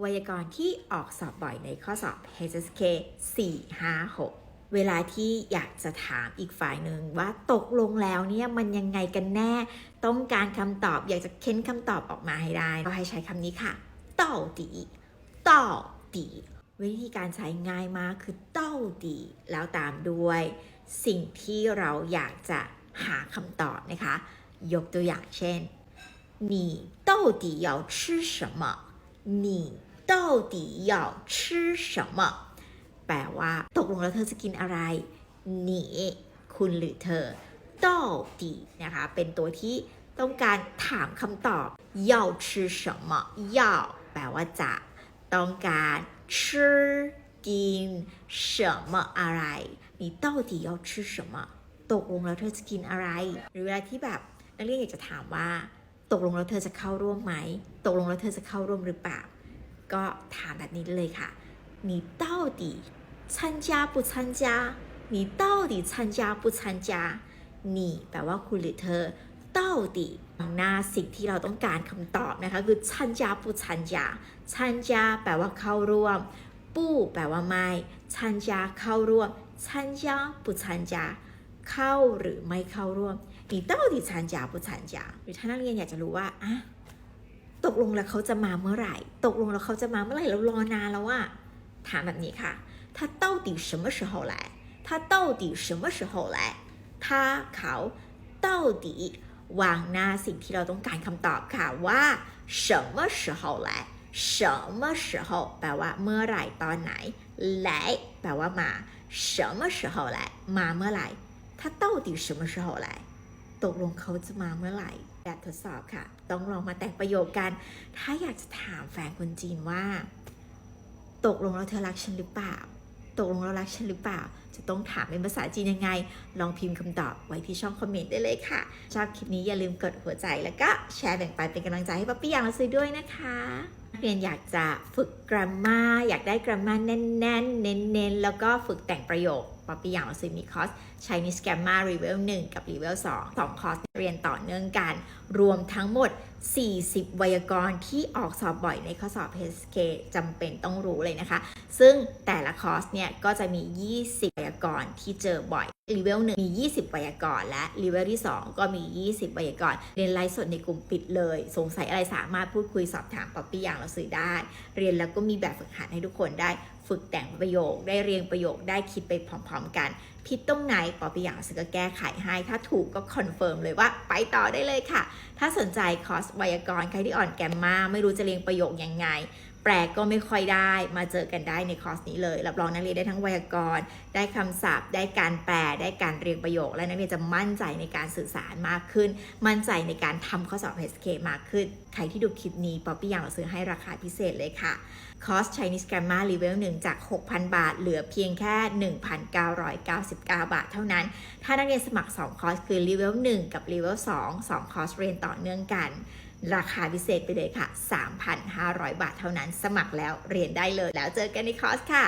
ไวยากรณ์ที่ออกสอบบ่อยในข้อสอบ HSK 4 5 6 เวลาที่อยากจะถามอีกฝ่ายหนึ่งว่าตกลงแล้วเนี่ยมันยังไงกันแน่ ต้องการคำตอบอยากจะเค้นคำตอบออกมาให้ได้ ก็ให้ใช้คำนี้ค่ะ到底到底วิธีการใช้ง่ายมากคือ到底แล้วตามด้วย สิ่งที่เราอยากจะหาคำตอบนะคะ ยกตัวอย่างเช่น你到底要吃什么你 到底要吃什么แปลว่า ตกลงแล้วเธอจะกินอะไร你คุณหรือเธอ到底นะคะ เป็นตัวที่ต้องการถามคำตอบ要吃什么要แปลว่าจะ ต้องการ吃กิน什么อะไร你到底要吃什么ตกลงแล้วเธอจะกินอะไร หรือเวลาที่แบบนักเรียนอยากจะถามว่า ตกลงแล้วเธอจะเข้าร่วมไหม ตกลงแล้วเธอจะเข้าร่วมหรือเปล่า ก็ถามแบบนี้เลยค่ะ你到底参加不参加你到底参加不参加你แปลว่าคุณหรือเธอ到底หน้าสิ่งที่เราต้องการคำตอบนะคะ คือ参加不参加参加แปลว่าเข้าร่วมปู้แปลว่าไม่参加เข้าร่วม参加不参加เข้าหรือไม่เข้าร่วม你到底参加不参加หรือถ้านักเรียนอยากจะรู้ว่าอ่ะ ตกลงแล้วเขาจะมาเมื่อไหร่ ตกลงแล้วเขาจะมาเมื่อไหร่เรารอนานแล้วอะถามแบบนี้ค่ะ他到底什么时候来他到底什么时候来他เขา到底วางหน้าสิ่งที่เราต้องการคำตอบค่ะว่า什么时候来什么时候แปลว่าเมื่อไหร่ตอนไหน来แปลว่ามา什么时候来มาเมื่อไหร่他到底什么时候来 ตกลงเขาจะมาเมื่อไหร่แบบทดสอบค่ะ ต้องลองมาแต่งประโยคกัน ถ้าอยากจะถามแฟนคนจีนว่า ตกลงแล้วเธอรักฉันหรือเปล่า ตกลงแล้วรักฉันหรือเปล่า จะต้องถามเป็นภาษาจีนยังไง ลองพิมพ์คำตอบไว้ที่ช่องคอมเมนต์ได้เลยค่ะ ชอบคลิปนี้อย่าลืมกดหัวใจแล้วก็แชร์แบ่งปันเป็นกำลังใจให้ป๊อปปี้อย่างละซื้อด้วยนะคะเรียนอยากจะฝึกกราฟมาอยากได้กราฟมาแน่นๆ เน้นๆ แล้วก็ฝึกแต่งประโยค ป๊อปปี้อย่างซื้อมีคอร์ส Chinese Grammar Level 1 กับ Level 2 2คอร์สเรียนต่อเนื่องกัน รวมทั้งหมด40 ไวยากรณ์ที่ออกสอบบ่อยในข้อสอบ HSK จำเป็นต้องรู้เลยนะคะ ซึ่งแต่ละคอร์สเนี่ยก็จะมี 20 ไวยากรณ์ที่เจอบ่อยเลเวล1มี 20 ไวยากรณ์และเลเวลที่ 2 ก็มี 20 ไวยากรณ์เรียนไลฟ์สดในกลุ่มปิดเลย สงสัยอะไรสามารถพูดคุยสอบถามป๊อปปี้อย่างเราซื้อได้ เรียนแล้วก็มีแบบฝึกหัดให้ทุกคนได้ฝึกแต่งประโยค ได้เรียงประโยคได้คิดไปพร้อมๆกันผิดตรงไหนป๊อปปี้อย่างเราก็แก้ไขให้ ถ้าถูกก็คอนเฟิร์มเลยว่าไปต่อได้เลยค่ะ ถ้าสนใจคอร์สไวยากรณ์ใครที่อ่อนแกมมาไม่รู้จะเรียงประโยคยังไง แปลก็ไม่ค่อยได้มาเจอกันได้ในคอร์สนี้เลย รับรองนักเรียนได้ทั้งไวยากรณ์ ได้คำศัพท์ ได้การแปล ได้การเรียงประโยค และนักเรียนจะมั่นใจในการสื่อสารมากขึ้น มั่นใจในการทำข้อสอบ HSK มากขึ้น ใครที่ดูคลิปนี้ป๊อปปี้ยังเราซื้อให้ราคาพิเศษเลยค่ะ คอร์ส Chinese Grammar Level 1 จาก 6,000 บาท เหลือเพียงแค่ 1,999 บาท เท่านั้น ถ้านักเรียนสมัคร 2 คอร์สคือ Level 1 กับ Level 2 2 คอร์สเรียนต่อเนื่องกันราคาพิเศษไปเลยค่ะ 3,500 บาทเท่านั้น สมัครแล้วเรียนได้เลย แล้วเจอกันในคอร์สค่ะ